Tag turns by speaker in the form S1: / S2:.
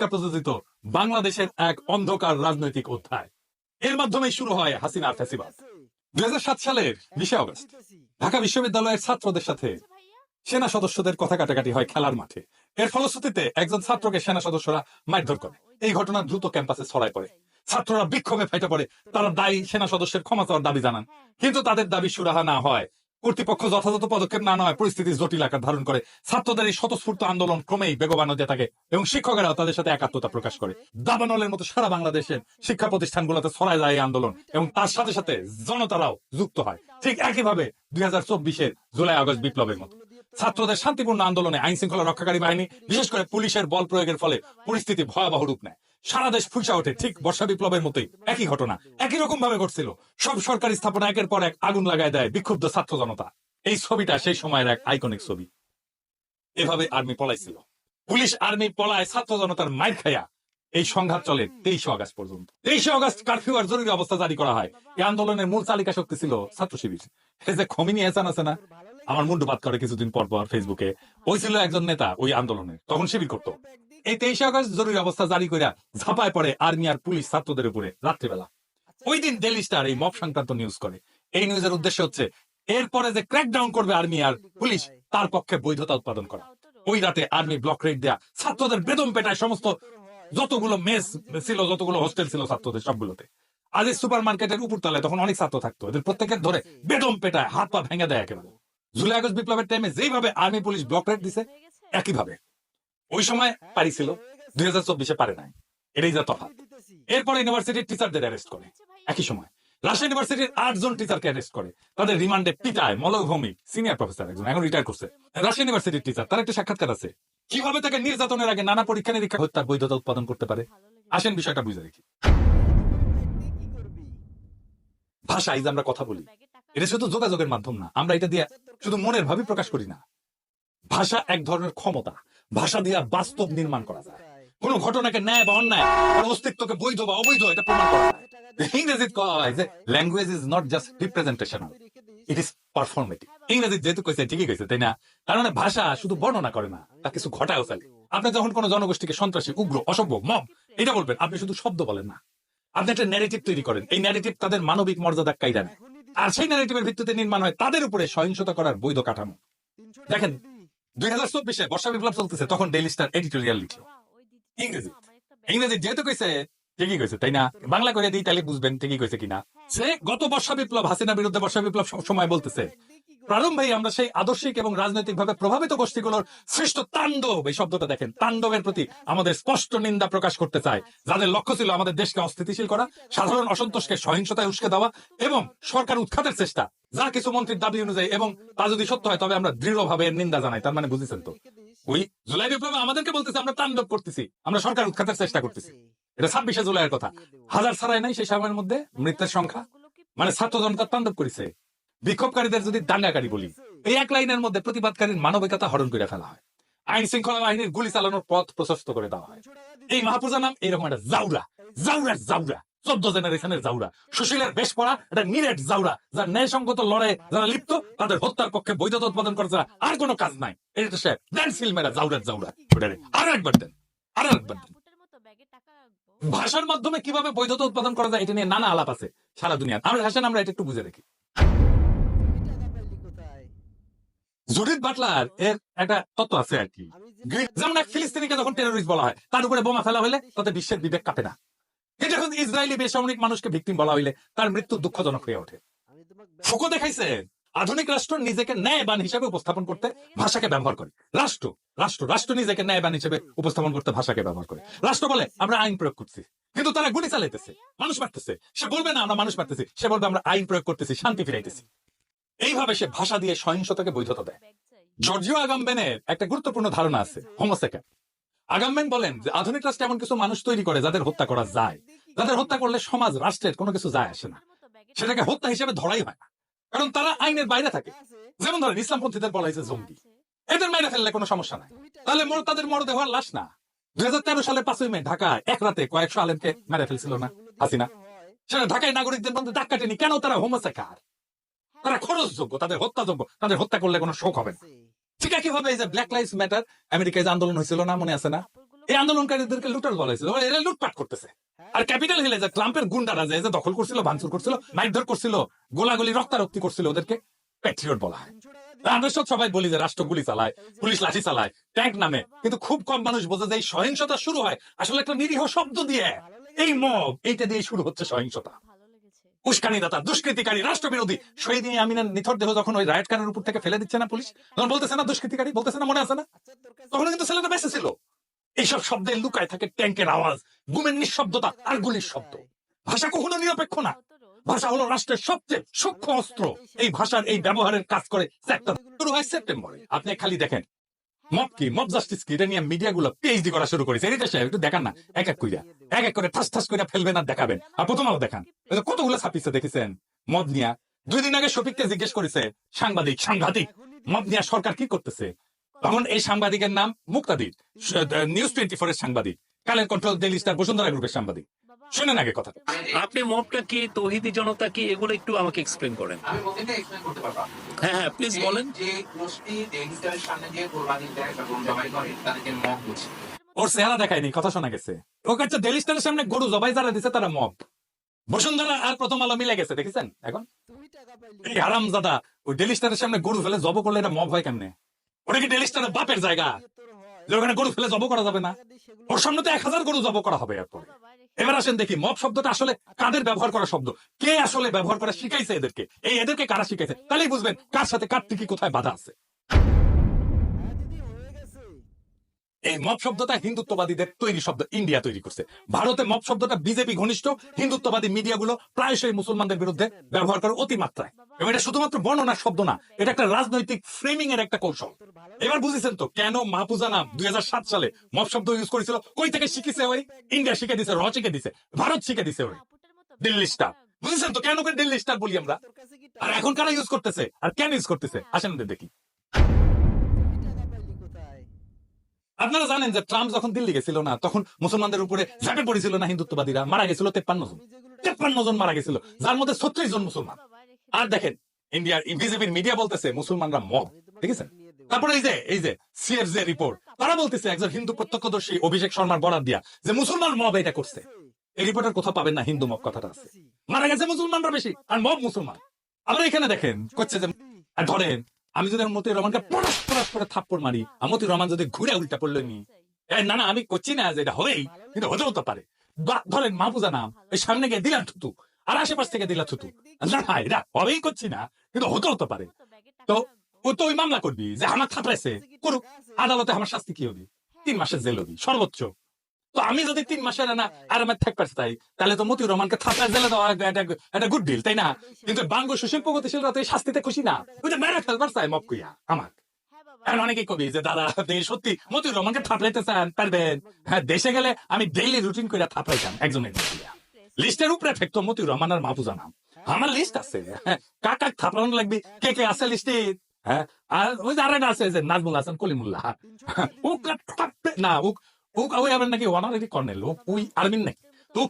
S1: প্রযোজিত বাংলাদেশের এক অন্ধকার রাজনৈতিক অধ্যায়। এর মাধ্যমে শুরু হয় হাসিনা দুই সালের বিশে অগস্ট ঢাকা বিশ্ববিদ্যালয়ের ছাত্রদের সাথে সেনা সদস্যদের কথা কাটাকাটি হয় খেলার মাঠে। এর ফলশ্রুতিতে একজন ছাত্রকে সেনা সদস্যরা মারধর করে। এই ঘটনা দ্রুত ক্যাম্পাসে ছড়ায় পড়ে। ছাত্ররা বিক্ষোভে ফেটে পড়ে। তারা দায়ী সেনা সদস্যের ক্ষমা চাওয়ার দাবি জানান। কিন্তু তাদের দাবি সুরাহা না হয় কর্তৃপক্ষ যথাযথ পদক্ষেপ না নেওয়ায় পরিস্থিতি জটিল আকার ধারণ করে। ছাত্রদের এই স্বতঃস্ফূর্ত আন্দোলন ক্রমেই বেগবান হতে থাকে এবং শিক্ষকেরাও তাদের সাথে একাত্মতা প্রকাশ করে। দাবানলের মতো সারা বাংলাদেশের শিক্ষা প্রতিষ্ঠানগুলোতে ছড়ায় যায় এই আন্দোলন এবং তার সাথে সাথে জনতারাও যুক্ত হয়। ঠিক একইভাবে দুই হাজার চব্বিশের জুলাই আগস্ট বিপ্লবের মতো। ছাত্রদের শান্তিপূর্ণ আন্দোলনে আইন শৃঙ্খলা রক্ষাকারী বাহিনী, বিশেষ করে পুলিশের বল প্রয়োগের ফলে পরিস্থিতি ভয়াবহ রূপ নেয়। সারা দেশ ফুসা ওঠে, ঠিক বর্ষা বিপ্লবের মতোই। একই ঘটনা, একই রকম ভাবে ঘটছিল। সব সরকারি স্থাপনা একের পর এক আগুন লাগায় দেয় বিক্ষুব্ধ ছাত্র জনতা। এই ছবিটা সেই সময়ের এক আইকনিক ছবি। এভাবে আর্মি পলাইছিল। পুলিশ আর্মি পলায় ছাত্র জনতার মাইর খাইয়া এই সংঘাত চলে তেইশে অগস্ট পর্যন্ত। তেইশে অগস্ট কারফিউ আর জরুরি অবস্থা জারি করা হয়। এই আন্দোলনের মূল চালিকা শক্তি ছিল ছাত্র শিবির। এই যে খমিনি এসান আছে না? আমার মুন্ডুপাত করে কিছুদিন পর পর ফেসবুকে ওই ছিল একজন নেতা ওই আন্দোলনে। তখন শিবির করত। এই তেইশে আগস্ট জরুরি অবস্থা জারি করে ঝাঁপায় পড়ে আর্মি আর পুলিশ ছাত্রদের উপরে রাত্রিবেলা। ওই দিন ডেলি স্টার এই মব সংক্রান্ত নিউজ করে। এই নিউজের উদ্দেশ্য হচ্ছে এরপরে যে ক্র্যাকডাউন করবে আর্মি আর পুলিশ তার পক্ষে বৈধতা উৎপাদন করা। ওই রাতে আর্মি ব্লক রেড দেয়া ছাত্রদের বেদম পেটায় সমস্ত যতগুলো মেস ছিল যতগুলো হোস্টেল ছিল ছাত্রদের সবগুলোতে। আজ সুপার মার্কেটের উপর তলায় তখন অনেক ছাত্র থাকতো। এদের প্রত্যেকের ধরে বেদম পেটায় হাত পা ভেঙে দেয় একেবারে। জুলাই আগস্ট বিপ্লবের টাইমে যেইভাবে আর্মি পুলিশ ব্লক রেড দিছে একইভাবে। ওই সময় পারিছিল, দুই হাজার চব্বিশে পারে নাই। এটাই যা তফাৎ। এরপর ইউনিভার্সিটির টিচারদের অ্যারেস্ট করে। একই সময় ইউনিভার্সিটির আটজন টিচারকে অ্যারেস্ট করে। তাদের রিমান্ডে মলভূমি সিনিয়র প্রফেসর একজন, এখন রিটায়ার করছে। ইউনিভার্সিটির টিচার তার একটা সাক্ষাৎকার আছে। কীভাবে তাকে নির্যাতনের আগে নানা পরীক্ষা নিরীক্ষা হত্যার বৈধতা উৎপাদন করতে পারে? আসেন বিষয়টা বুঝে দেখি। ভাষা এই যে আমরা কথা বলি, এটা শুধু যোগাযোগের মাধ্যম না, আমরা এটা দিয়ে শুধু মনের ভাবে প্রকাশ করি না। ভাষা এক ধরনের ক্ষমতা ভাষা দিয়ে বাস্তব নির্মাণ করা যায়। কোন ঘটনাকে ন্যায় বা অন্যায় তার অস্তিত্বকে বৈধ বা অবৈধ, এটা প্রমাণ করা যায়। ইংরেজিত হয় যে language is not just it is ইংরেজি যেহেতু কইছে, ঠিকই কইছে, তাই না? তার মানে ভাষা শুধু বর্ণনা করে না, তা কিছু চালে আপনি যখন কোন জনগোষ্ঠীকে সন্ত্রাসী, উগ্র, অসভ্য, মব, এটা বলবেন, আপনি শুধু শব্দ বলেন না। আপনি একটা ন্যারেটিভ তৈরি করেন, এই ন্যারেটিভ তাদের মানবিক মর্যাদা কাইরা নেয়। আর সেই ন্যারেটিভের ভিত্তিতে নির্মাণ হয় তাদের উপরে সহিংসতা করার বৈধ কাঠামো। দেখেন দুই হাজার চব্বিশে বর্ষা বিপ্লব চলতেছে, তখন ডেইলি স্টার এডিটোরিয়াল লিখলো। ইংরেজি। ইংরেজি যেহেতু কইছে, ঠিকই কইছে, তাই না? বাংলা করে দিই, তাহলে বুঝবেন ঠিকই কইছে কিনা। সে গত বর্ষা বিপ্লব হাসিনা বিরুদ্ধে বর্ষা বিপ্লব সবসময় বলতেছে। প্রারম্ভে আমরা সেই আদর্শিক এবং রাজনৈতিক ভাবে প্রভাবিত গোষ্ঠীগুলোর সৃষ্ট তাণ্ডব, এই শব্দটা দেখেন, তাণ্ডবের প্রতি আমাদের স্পষ্ট নিন্দা প্রকাশ করতে চায়। যাদের লক্ষ্য ছিল আমাদের দেশকে অস্থিতিশীল করা, সাধারণ অসন্তোষকে সহিংসতায় উস্কে দেওয়া এবং সরকার উৎখাতের চেষ্টা। যা কিছু মন্ত্রীর দাবি অনুযায়ী এবং তা যদি সত্য হয়, তবে আমরা দৃঢ়ভাবে নিন্দা জানাই। তার মানে বুঝেছেন তো? ওই জুলাই বিপ্লবে আমাদেরকে বলতেছে, আমরা তাণ্ডব করতেছি, আমরা সরকার উৎখাতের চেষ্টা করতেছি। এটা ছাব্বিশে জুলাইয়ের কথা। হাজার ছাড়াই নাই সেই সময়ের মধ্যে মৃত্যুর সংখ্যা? মানে ছাত্র জনতা তাণ্ডব করেছে। বিক্ষোভকারীদের যদি দাঙ্গাকারী বলি, এই এক লাইনের মধ্যে প্রতিবাদকারীর মানবিকতা হরণ করে ফেলা হয়। আইন শৃঙ্খলা বাহিনীর গুলি চালানোর পথ প্রশস্ত করে দেওয়া হয়। এই মাহফুজা নাম এরকম একটা জাউরা জাউরার জাউরা, চোদ্দ জেনারেশনের জাউরা। সুশীলের বেশ পড়া এটা নিরেট জাউরা, যার ন্যায়সঙ্গত লড়াই যারা লিপ্ত, তাদের হত্যার পক্ষে বৈধতা উৎপাদন করা ছাড়া আর কোনো কাজ নাই। এটা সে দেন সিল জাউরার জাউরা। আর একবার দেন, আর একবার দেন। ভাষার মাধ্যমে কীভাবে বৈধতা উৎপাদন করা যায়, এটা নিয়ে নানা আলাপ আছে সারা দুনিয়া আমরা হাসেন আমরা এটা একটু বুঝে দেখি। জুডিথ বাটলার এর একটা তত্ত্ব আছে আর কি। যেমন এক ফিলিস্তিনিকে যখন টেরোরিস্ট বলা হয় তার উপরে বোমা ফেলা হলে তাতে বিশ্বের বিবেক কাটে না। কিন্তু যখন ইসরায়েলি বেসামরিক মানুষকে ভিকটিম বলা হইলে তার মৃত্যু দুঃখজনক হয়ে ওঠে। ফুকো দেখাইছে আধুনিক রাষ্ট্র নিজেকে ন্যায়বান হিসেবে উপস্থাপন করতে ভাষাকে ব্যবহার করে। রাষ্ট্র রাষ্ট্র রাষ্ট্র নিজেকে ন্যায়বান হিসেবে উপস্থাপন করতে ভাষাকে ব্যবহার করে। রাষ্ট্র বলে আমরা আইন প্রয়োগ করছি। কিন্তু তারা গুলি চালাইতেছে মানুষ মারতেছে। সে বলবে না আমরা মানুষ মারতেছি। সে বলবে আমরা আইন প্রয়োগ করতেছি শান্তি ফিরাইতেছি। এইভাবে সে ভাষা দিয়ে সহিংসতাকে বৈধতা দেয়। জর্জিও আগামবেনের একটা গুরুত্বপূর্ণ ধারণা আছে হোমোসেকা আগামবেন বলেন যে আধুনিক রাষ্ট্র এমন কিছু মানুষ তৈরি করে যাদের হত্যা করা যায়। যাদের হত্যা করলে সমাজ, রাষ্ট্রের কোনো কিছু যায় আসে না। সেটাকে হত্যা হিসেবে ধরাই হয় না। কারণ তারা আইনের বাইরে থাকে। যেমন ধরেন, ইসলামপন্থীদের বলা হয়েছে জঙ্গি। এদের মাইরে ফেললে কোনো সমস্যা নাই। তাহলে মর তাদের মরদেহ আর লাশ না? দুই হাজার তেরো সালের পাঁচই মে ঢাকায় এক রাতে কয়েকশো আলেমকে মেরে ফেলছিল না হাসিনা। সেটা ঢাকায় নাগরিকদের মধ্যে দাগ কাটেনি। কেন তারা হোমোসেকার তারা খরচযোগ্য তাদের হত্যাযোগ্য তাদের হত্যা করলে কোনো শোক হবে না। ঠিক একইভাবে এই যে ব্ল্যাক লাইফ ম্যাটার আমেরিকায় যে আন্দোলন হয়েছিল না, মনে আছে না? এই আন্দোলনকারীদেরকে লুটার বলা হয়েছিল, এরা লুটপাট করতেছে। আর ক্যাপিটাল হিলে যে ট্রাম্পের গুন্ডারা যে দখল করছিল, ভাঙচুর করছিল মাইকধর করছিল, গোলাগুলি রক্তারক্তি করছিল, ওদেরকে প্যাট্রিয়ট বলা হয়। আমরা সব সবাই বলি যে রাষ্ট্র গুলি চালায়, পুলিশ লাঠি চালায়, ট্যাঙ্ক নামে। কিন্তু খুব কম মানুষ বোঝে যে এই সহিংসতা শুরু হয়, আসলে একটা নিরীহ শব্দ দিয়ে। এই মব এইটা দিয়ে শুরু হচ্ছে সহিংসতা। উস্কানিদাতা, দুষ্কৃতিকারী, রাষ্ট্রবিরোধী। শহীদ আমিনার নিথর দেহ যখন ওই উপর থেকে ফেলে দিচ্ছে না পুলিশ? তখন বলতেছে না দুষ্কৃতিকারী, বলতেছে না মনে আছে না? তখন কিন্তু ছেলেটা বেঁচে ছিল। এইসব শব্দে লুকায় থাকে ট্যাঙ্কের আওয়াজ, গুমের নিঃশব্দতা আর গুলির শব্দ। ভাষা কখনো নিরপেক্ষ না। ভাষা হলো রাষ্ট্রের সবচেয়ে সূক্ষ্ম অস্ত্র। এই ভাষার এই ব্যবহারের কাজ করে শুরু হয় সেপ্টেম্বরে আপনি খালি দেখেন মব কি? মব জাস্টিস কি? এটা নিয়ে মিডিয়া গুলো পিএইচডি করা শুরু করেছে। এটা সাহেব, একটু দেখান না। এক এক কইরা। এক এক করে ঠাস ঠাস করে ফেলবেন আর দেখাবেন। আর প্রথম আলো দেখান কতগুলো ছাপিছে দেখেছেন? মদ নিয়া। দুই দিন আগে শফিককে জিজ্ঞেস করেছে, সাংবাদিক, সাংঘাতিক মদ নিয়া সরকার কি করতেছে? তখন এই সাংবাদিকের নাম মুক্তাদির নিউজ টোয়েন্টি ফোর এর সাংবাদিক, কালের কন্ট্রোল ডেলি স্টার বসুন্ধরা গ্রুপের সাংবাদিক। শুনেন আগে কথা
S2: আপনি মবটা কি তৌহিদি জনতা কি এগুলো একটু আমাকে এক্সপ্লেন করেন।
S3: আমি বলতে এক্সপ্লেন করতে পারব?
S2: হ্যাঁ হ্যাঁ প্লিজ বলেন।
S3: যে গোষ্ঠী ডেঙ্গিটার সামনে দিয়ে কোরবানি দেয় একটা জবাই করে তাদেরকে মগ বুঝি
S1: ওর চেহারা দেখায়নি কথা শোনা গেছে। ও কাছে ডেলি স্টারের সামনে গরু জবাই যারা দিছে তারা মব বসুন্ধরা আর প্রথম আলো মিলে গেছে দেখেছেন? এখন? এই হারামজাদা ওই ডেলি স্টারের সামনে গরু ফেলে জব করলে এটা মব হয় কেমনে? ওটা কি ডেলি স্টারের বাপের জায়গা? যে ওখানে গরু ফেলে জব করা যাবে না? ওর সামনে তো এক হাজার গরু জব করা হবে এরপরে। এবার আসেন দেখি, মব শব্দটা আসলে কাদের ব্যবহার করা শব্দ? কে আসলে ব্যবহার করা শিখাইছে এদেরকে? এই এদেরকে কারা শিখাইছে? তাহলেই বুঝবেন কার সাথে কার টিকি কোথায় বাধা আছে। এই মব শব্দটা হিন্দুত্ববাদীদের তৈরি শব্দ, ইন্ডিয়া তৈরি করছে। ভারতে মব শব্দটা বিজেপি ঘনিষ্ঠ, হিন্দুত্ববাদী মিডিয়াগুলো প্রায়শই মুসলমানদের বিরুদ্ধে ব্যবহার করে অতি মাত্রায় এবং এটা শুধুমাত্র বর্ণনার শব্দ না, এটা একটা রাজনৈতিক ফ্রেমিং এর একটা কৌশল। এবার বুঝেছেন তো, কেন মাহফুজা নাম দুই হাজার সাত সালে মব শব্দ ইউজ করেছিল? কই থেকে শিখেছে ওই? ইন্ডিয়া শিখে দিছে, র শিখে দিছে, ভারত শিখে দিছে ওই। দিল্লি স্টার বুঝেছেন তো, কেন করে দিল্লি স্টার বলি আমরা? আর এখন কারা ইউজ করতেছে? আর কেন ইউজ করতেছে? আসেন দেখি। আপনারা জানেন যে ট্রাম্প যখন দিল্লি গেছিল না, তখন মুসলমানদের উপরে ঝাঁপে পড়েছিল না হিন্দুত্ববাদীরা, মারা গেছিল তেপ্পান্ন জন। তেপ্পান্ন জন মারা গেছিল, যার মধ্যে ছত্রিশ জন মুসলমান। আর দেখেন, ইন্ডিয়ার বিজেপির মিডিয়া বলতেছে মুসলমানরা মব দেখেছেন তারপরে এই যে এই যে সিএফ যে রিপোর্ট তারা বলতেছে একজন হিন্দু প্রত্যক্ষদর্শী অভিষেক শর্মার বরাদ দিয়া যে মুসলমান মব এটা করছে। এই রিপোর্টের কোথাও পাবেন না হিন্দু মব কথাটা আছে। মারা গেছে মুসলমানরা বেশি, আর মব মুসলমান। আমরা এখানে দেখেন, করছে যে ধরেন আমি যদি মতি রহমানকে পড়াশ পড়াশ করে থাপ্পড় মারি, আর মতি রহমান যদি ঘুরে উল্টা পড়ল নি। না না, আমি করছি না এটা হবেই কিন্তু হতেও তো পারে। ধরেন মাহফুজা নাম, এই সামনে গিয়ে দিলাম থুতু, আর আশেপাশ থেকে দিলা থুতু। না না, এটা হবেই করছি না, কিন্তু হতেও তো পারে। তো, ও তো ওই মামলা করবি যে আমার থাপড়াইছে, করুক, আদালতে আমার শাস্তি কি হবে? তিন মাসের জেল হবি, সর্বোচ্চ। তো আমি যদি তিন মাসের না, আর আমার থাকতে চাই তাহলে তো মতিউর রহমানকে থাপড়ায় জেলে দেওয়া একটা- গুড ডিল তাই না? কিন্তু বাঙ্গ সুশীল প্রগতিশীলরা তো এই শাস্তিতে খুশি না। ওই যে মেরে ফেলবার চাই মপ কুইয়া আমার এখন কবি যে, দাদা সত্যি, মতিউর রহমানকে চান, পারবেন? হ্যাঁ দেশে গেলে আমি ডেইলি রুটিন করে একজনের লিস্টের উপরে মতিউর রহমান আর মাহফুজা নাম। আমার লিস্ট আছে হ্যাঁ কাক কাক থাপড়ানো লাগবে, কে কে আছে লিস্টে হ্যাঁ আর ওই যে আছে, যে নাজমুল হাসান, কলিমুল্লাহ। ও থাপড়ে- না ও ওই আবার নাকি অনারারি কর্নেল ও ওই আর্মির নাকি। তো